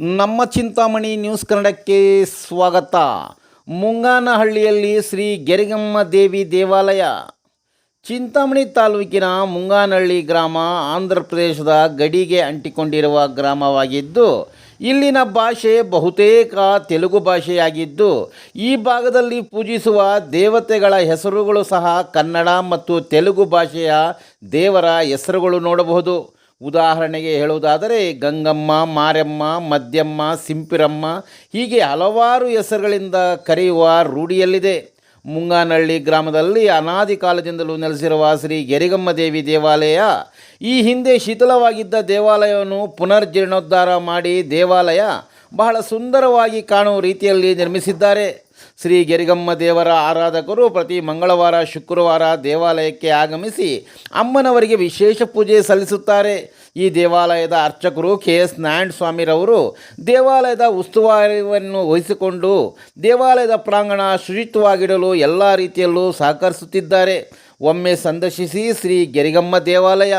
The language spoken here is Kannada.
ನಮ್ಮ ಚಿಂತಾಮಣಿ ನ್ಯೂಸ್ ಕನ್ನಡಕ್ಕೆ ಸ್ವಾಗತ. ಮುಂಗಾನಹಳ್ಳಿಯಲ್ಲಿ ಶ್ರೀ ಗೆರಿಗಮ್ಮ ದೇವಿ ದೇವಾಲಯ. ಚಿಂತಾಮಣಿ ತಾಲೂಕಿನ ಮುಂಗಾನಹಳ್ಳಿ ಗ್ರಾಮ ಆಂಧ್ರ ಪ್ರದೇಶದ ಗಡಿಗೆ ಅಂಟಿಕೊಂಡಿರುವ ಗ್ರಾಮವಾಗಿದ್ದು, ಇಲ್ಲಿನ ಭಾಷೆ ಬಹುತೇಕ ತೆಲುಗು ಭಾಷೆಯಾಗಿದ್ದು, ಈ ಭಾಗದಲ್ಲಿ ಪೂಜಿಸುವ ದೇವತೆಗಳ ಹೆಸರುಗಳು ಸಹ ಕನ್ನಡ ಮತ್ತು ತೆಲುಗು ಭಾಷೆಯ ದೇವರ ಹೆಸರುಗಳು ನೋಡಬಹುದು. ಉದಾಹರಣೆಗೆ ಹೇಳುವುದಾದರೆ, ಗಂಗಮ್ಮ, ಮಾರಮ್ಮ, ಮದ್ಯಮ್ಮ, ಸಿಂಪಿರಮ್ಮ ಹೀಗೆ ಹಲವಾರು ಹೆಸರುಗಳಿಂದ ಕರೆಯುವ ರೂಢಿಯಲ್ಲಿದೆ. ಮುಂಗಾನಹಳ್ಳಿ ಗ್ರಾಮದಲ್ಲಿ ಅನಾದಿ ಕಾಲದಿಂದಲೂ ನೆಲೆಸಿರುವ ಶ್ರೀ ಗೆರಿಗಮ್ಮ ದೇವಿ ದೇವಾಲಯ, ಈ ಹಿಂದೆ ಶಿಥಿಲವಾಗಿದ್ದ ದೇವಾಲಯವನ್ನು ಪುನರ್ಜೀರ್ಣೋದ್ಧಾರ ಮಾಡಿ ದೇವಾಲಯ ಬಹಳ ಸುಂದರವಾಗಿ ಕಾಣುವ ರೀತಿಯಲ್ಲಿ ನಿರ್ಮಿಸಿದ್ದಾರೆ. ಶ್ರೀ ಗೆರಿಗಮ್ಮ ದೇವರ ಆರಾಧಕರು ಪ್ರತಿ ಮಂಗಳವಾರ, ಶುಕ್ರವಾರ ದೇವಾಲಯಕ್ಕೆ ಆಗಮಿಸಿ ಅಮ್ಮನವರಿಗೆ ವಿಶೇಷ ಪೂಜೆ ಸಲ್ಲಿಸುತ್ತಾರೆ. ಈ ದೇವಾಲಯದ ಅರ್ಚಕರು ಕೆ. ಎಸ್. ನಾರಾಯಣ ಸ್ವಾಮಿರವರು ದೇವಾಲಯದ ಉಸ್ತುವಾರಿಯನ್ನು ವಹಿಸಿಕೊಂಡು ದೇವಾಲಯದ ಪ್ರಾಂಗಣ ಶುಚಿತ್ವವಾಗಿಡಲು ಎಲ್ಲ ರೀತಿಯಲ್ಲೂ ಸಹಕರಿಸುತ್ತಿದ್ದಾರೆ. ಒಮ್ಮೆ ಸಂದರ್ಶಿಸಿ ಶ್ರೀ ಗೆರಿಗಮ್ಮ ದೇವಾಲಯ.